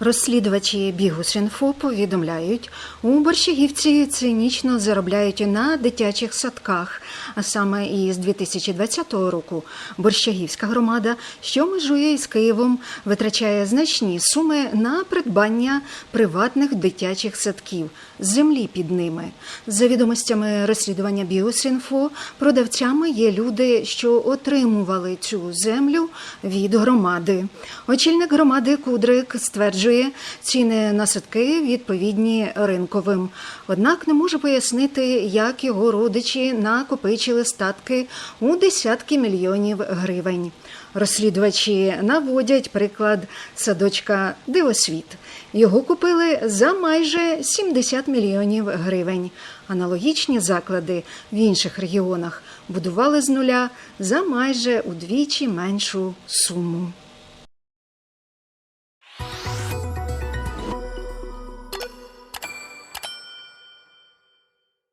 Розслідувачі Бігус.Інфо повідомляють, у Борщагівці цинічно заробляють на дитячих садках. А саме із 2020 року Борщагівська громада, що межує із Києвом, витрачає значні суми на придбання приватних дитячих садків, землі під ними. За відомостями розслідування Бігус.Інфо, продавцями є люди, що отримували цю землю від громади. Очільник громади Кудрик стверджує, ціни на садки відповідні ринковим. Однак не може пояснити, як його родичі накопичили статки у десятки мільйонів гривень. Розслідувачі наводять приклад садочка Дивосвіт. Його купили за майже 70 мільйонів гривень. Аналогічні заклади в інших регіонах будували з нуля за майже удвічі меншу суму.